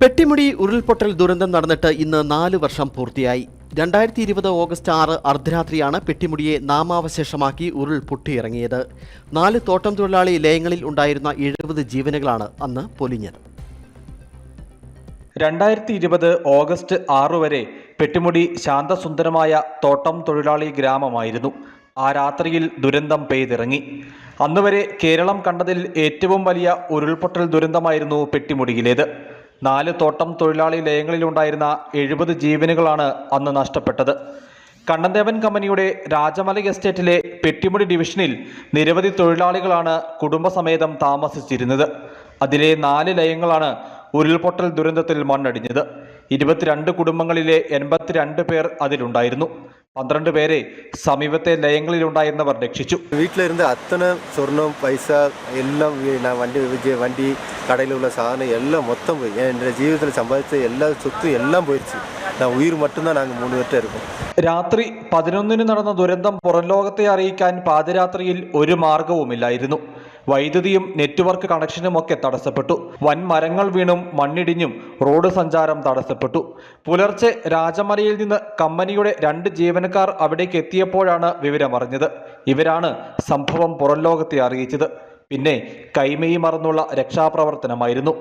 പെട്ടിമുടി ഉരുൾപൊട്ടൽ ദുരന്തം നടന്നിട്ട് ഇന്ന് നാല് വർഷം പൂർത്തിയായി. രണ്ടായിരത്തി ഇരുപത് ഓഗസ്റ്റ് ആറ് അർദ്ധരാത്രിയാണ് പെട്ടിമുടിയെ നാമാവശേഷമാക്കി ഉരുൾ പൊട്ടിയിറങ്ങിയത്. നാല് തോട്ടം തൊഴിലാളി ലയങ്ങളിൽ ഉണ്ടായിരുന്ന എഴുപത് ജീവനുകളാണ് അന്ന് പൊലിഞ്ഞത്. രണ്ടായിരത്തി ഇരുപത് ഓഗസ്റ്റ് ആറ് വരെ പെട്ടിമുടി ശാന്തസുന്ദരമായ തോട്ടം തൊഴിലാളി ഗ്രാമമായിരുന്നു. ആ രാത്രിയിൽ ദുരന്തം പെയ്തിറങ്ങി. അന്നുവരെ കേരളം കണ്ടതിൽ ഏറ്റവും വലിയ ഉരുൾപൊട്ടൽ ദുരന്തമായിരുന്നു പെട്ടിമുടിയിലേത്. നാല് തോട്ടം തൊഴിലാളി ലയങ്ങളിലുണ്ടായിരുന്ന എഴുപത് ജീവനുകളാണ് അന്ന് നഷ്ടപ്പെട്ടത്. കണ്ണന്തേവൻ കമ്പനിയുടെ രാജമല എസ്റ്റേറ്റിലെ പെട്ടിമുടി ഡിവിഷനിൽ നിരവധി തൊഴിലാളികളാണ് കുടുംബസമേതം താമസിച്ചിരുന്നത്. അതിലെ നാല് ലയങ്ങളാണ് ഉരുൾപൊട്ടൽ ദുരന്തത്തിൽ മണ്ണടിഞ്ഞത്. ഇരുപത്തിരണ്ട് കുടുംബങ്ങളിലെ എൺപത്തിരണ്ട് പേർ അതിലുണ്ടായിരുന്നു. പന്ത്രണ്ട് പേരെ സമീപത്തെ ലയങ്ങളിലുണ്ടായിരുന്നവർ രക്ഷിച്ചു. വീട്ടിലിരുന്ന് അത്തന സ്വർണം പൈസ എല്ലാം വണ്ടി വണ്ടി കടയിലുള്ള സാധനം എല്ലാം മൊത്തം പോയി. എന്റെ ജീവിതത്തിൽ സമ്പാദിച്ച എല്ലാ സ്വത്തും എല്ലാം പോയിച്ചു ഞാൻ ഉയർ മറ്റുന്നാണ് അങ്ങ് മൂന്ന് പേരുടെ ഇരിക്കും രാത്രി പതിനൊന്നിന് നടന്ന ദുരന്തം പുറം ലോകത്തെ അറിയിക്കാൻ പാതിരാത്രിയിൽ ഒരു മാർഗവുമില്ലായിരുന്നു വൈദ്യുതിയും നെറ്റ്വർക്ക് കണക്ഷനുമൊക്കെ തടസ്സപ്പെട്ടു. വൻ മരങ്ങൾ വീണും മണ്ണിടിഞ്ഞും റോഡ് സഞ്ചാരം തടസ്സപ്പെട്ടു. പുലർച്ചെ രാജമലയിൽ നിന്ന് കമ്പനിയുടെ രണ്ട് ജീവനക്കാർ അവിടേക്ക് എത്തിയപ്പോഴാണ് വിവരമറിഞ്ഞത്. ഇവരാണ് സംഭവം പുറംലോകത്തെ അറിയിച്ചത്. പിന്നെ കൈമയി മറന്നുള്ള രക്ഷാപ്രവർത്തനമായിരുന്നു.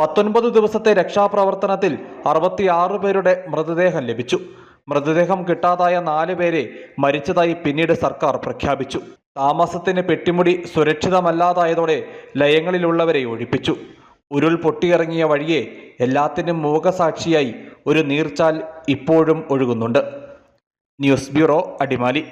പത്തൊൻപത് ദിവസത്തെ രക്ഷാപ്രവർത്തനത്തിൽ അറുപത്തിയാറ് പേരുടെ മൃതദേഹം ലഭിച്ചു. മൃതദേഹം കിട്ടാതായ നാല് പേരെ മരിച്ചതായി പിന്നീട് സർക്കാർ പ്രഖ്യാപിച്ചു. താമസത്തിന് പെട്ടിമുടി സുരക്ഷിതമല്ലാതായതോടെ ലയങ്ങളിലുള്ളവരെ ഒഴിപ്പിച്ചു. ഉരുൾ പൊട്ടിയിറങ്ങിയ വഴിയെ എല്ലാത്തിനും മൂകസാക്ഷിയായി ഒരു നീർച്ചാൽ ഇപ്പോഴും ഒഴുകുന്നുണ്ട്. News bureau Adimali.